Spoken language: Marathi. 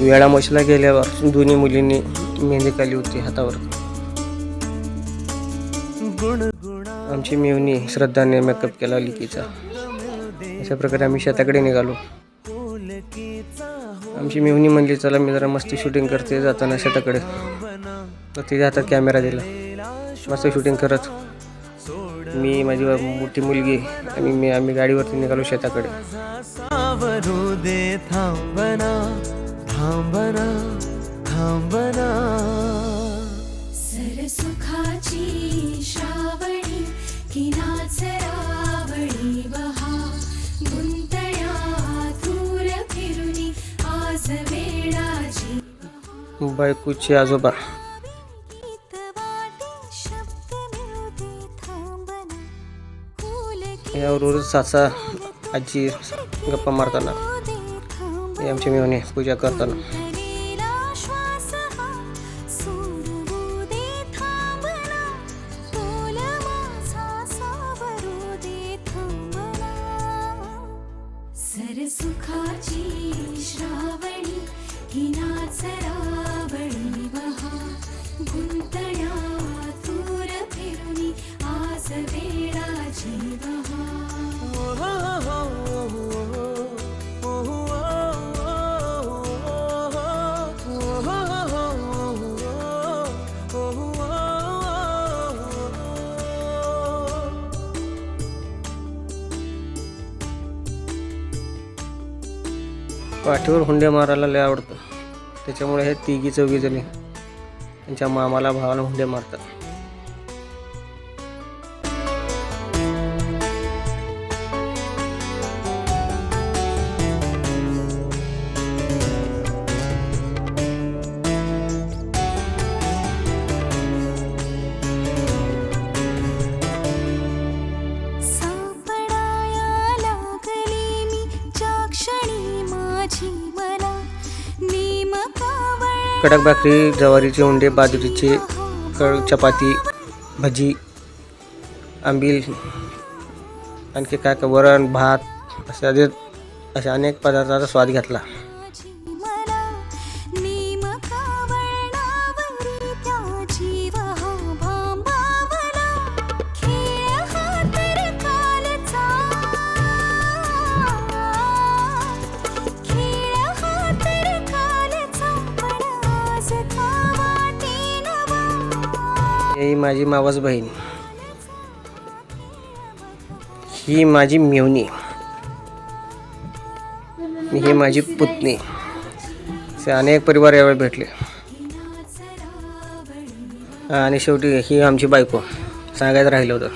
वेळामोशीला गेल्यावर दोन्ही मुलींनी मेहंदी काढली होती हातावर. आमची मेवणी श्रद्धाने मेकअप केला लिकीचा. अशा प्रकारे आम्ही शेताकडे निघालो. आमची मेवणी म्हणली चला मी जरा मस्त शूटिंग करते जाताना शेताकडे. तर तिच्या हातात कॅमेरा दिला. मस्त शूटिंग करत. मी माझी मोठी मुलगी आणि मी आम्ही गाडीवरती निघालो शेताकडे. थांबना थांबना. सरसुखाची श्रावणी किनाचरावळी बहा. गुंतळ्या थूर फिरुनी आज वेळाची बायकोचे आजोबा. यावरून सासा आजी गप्पा मारताना. हे आमची मेवणी पूजा करताना. सुखाची पाठीवर हुंड्या मारायला लय आवडतं. त्याच्यामुळे हे तिघी चौघी जणी त्यांच्या मामाला भावाला हुंडे मारतात. कडक भाकरी ज्वारीचे हुंडे बाजरीचे कळ चपाती भजी आंबील आणखी काय काय वरण भात असे असे असे अनेक पदार्थाचा स्वाद घेतला. ही माझी मावस बहीण. ही माझी मेवणी. ही माझी पुतणी. असे अनेक परिवार यावेळी भेटले. आणि शेवटी ही आमची बायको सांगायचं राहिलं होतं.